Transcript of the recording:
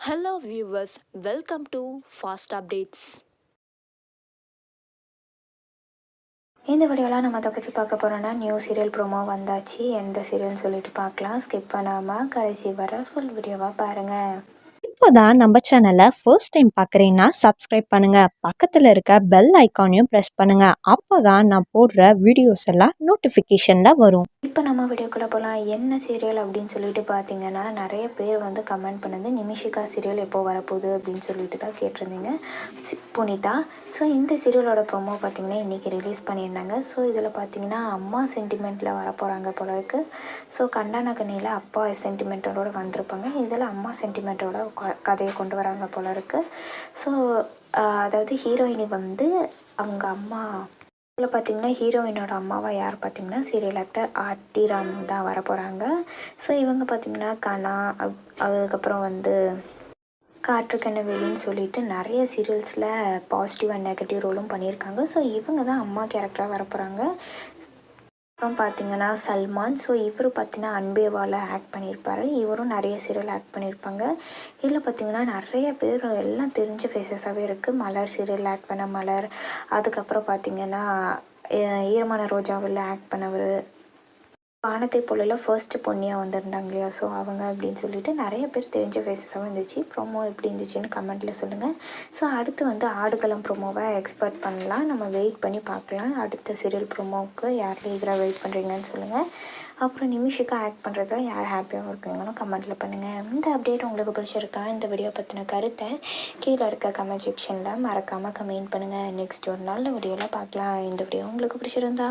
Hello viewers, welcome to Fast Updates. இந்த வீடியோவில் நம்ம அதை பற்றி பார்க்க போகிறோன்னா நியூ சீரியல் ப்ரோமோ வந்தாச்சு. எந்த சீரியல்னு சொல்லிட்டு பார்க்கலாம். ஸ்கிப் பண்ணாமல் கடைசி வர ஃபுல் வீடியோவாக பாருங்கள் இப்போதான் நம்ம சேனலை ஃபர்ஸ்ட் டைம் பார்க்குறீங்கன்னா சப்ஸ்கிரைப் பண்ணுங்க. பக்கத்தில் இருக்க பெல் ஐக்கானையும் ப்ரெஸ் பண்ணுங்க. அப்போதான் நான் போடுற வீடியோஸ் எல்லாம் நோட்டிஃபிகேஷனில் வரும். இப்போ நம்ம வீடியோக்குள்ளே போகலாம் என்ன சீரியல் அப்படின்னு சொல்லிட்டு பார்த்தீங்கன்னா நிறைய பேர் வந்து கமெண்ட் பண்ணது நிமிஷிகா சீரியல் எப்போ வரப்போகுது அப்படின்னு சொல்லிட்டு தான் கேட்டிருந்தீங்க. புனிதா. ஸோ இந்த சீரியலோட ப்ரொமோ பார்த்திங்கன்னா இன்றைக்கி ரிலீஸ் பண்ணியிருந்தாங்க. ஸோ இதில் பார்த்தீங்கன்னா அம்மா சென்டிமெண்ட்டில் வரப்போகிறாங்க போல இருக்குது ஸோ கண்டானகனியில் அப்பா சென்டிமெண்ட்டோட வந்திருப்பாங்க. இதில் அம்மா சென்டிமெண்ட்டோட கதையை கொண்டு வராங்க போல இருக்குது ஸோ அதாவது ஹீரோயினி வந்து அவங்க அம்மா இதில் பார்த்தீங்கன்னா ஹீரோயினோட அம்மாவை யார் பார்த்தீங்கன்னா சீரியல் ஆக்டர் ஆர்த்தி ராம் தான் வரப்போகிறாங்க ஸோ இவங்க பார்த்தீங்கன்னா கனா அப்- அதுக்கப்புறம் வந்து காற்றுக்கண்ண வெளின்னு சொல்லிட்டு நிறைய சீரியல்ஸில் பாசிட்டிவ் அண்ட் நெகட்டிவ் ரோலும் பண்ணியிருக்காங்க. ஸோ இவங்க தான் அம்மா கேரக்டராக வர போகிறாங்க அப்புறம் பார்த்தீங்கன்னா சல்மான். ஸோ இவர் பார்த்தீங்கன்னா அன்பேவால் ஆக்ட் பண்ணியிருப்பாரு. இவரும் நிறைய சீரியல் ஆக்ட் பண்ணியிருப்பாங்க. இதில் பார்த்தீங்கன்னா நிறைய பேர் எல்லாம் தெரிஞ்ச ஃபேஸஸாகவே இருக்குது மலர் சீரியல் ஆக்ட் பண்ண மலர். அதுக்கப்புறம் பார்த்தீங்கன்னா ஈரமான ரோஜாவில் ஆக்ட் பண்ணவர். வானத்தை போல ஃபர்ஸ்ட் பொன்னியாக வந்திருந்தாங்க இல்லையா ஸோ அவங்க அப்படின்னு சொல்லிட்டு நிறைய பேர் தெரிஞ்ச ஃபேஸஸாகவும் இருந்துச்சு. ப்ரோமோ எப்படி இருந்துச்சுன்னு கமெண்ட்டில் சொல்லுங்கள் ஸோ அடுத்து வந்து ஆடுகளம் ப்ரோமோவை எக்ஸ்பர்ட் பண்ணலாம். நம்ம வெயிட் பண்ணி பார்க்கலாம். அடுத்த சீரியல் ப்ரோமோவுக்கு யார் ஈகராக வெயிட் பண்ணுறீங்கன்னு சொல்லுங்கள் அப்புறம் நிமிஷுக்கு ஆக்ட் பண்ணுறதுல யார் ஹாப்பியாகவும் இருக்கீங்கன்னு கமெண்ட்டில் பண்ணுங்கள் இந்த அப்டேட் உங்களுக்கு பிடிச்சிருக்கா? இந்த வீடியோ பற்றின கருத்தை கீழே இருக்க கமெண்ட் செக்ஷனில் மறக்காமல் கமெண்ட் பண்ணுங்கள் நெக்ஸ்ட் ஒரு நாள் வீடியோவில் பார்க்கலாம். இந்த வீடியோ உங்களுக்கு பிடிச்சிருந்தா.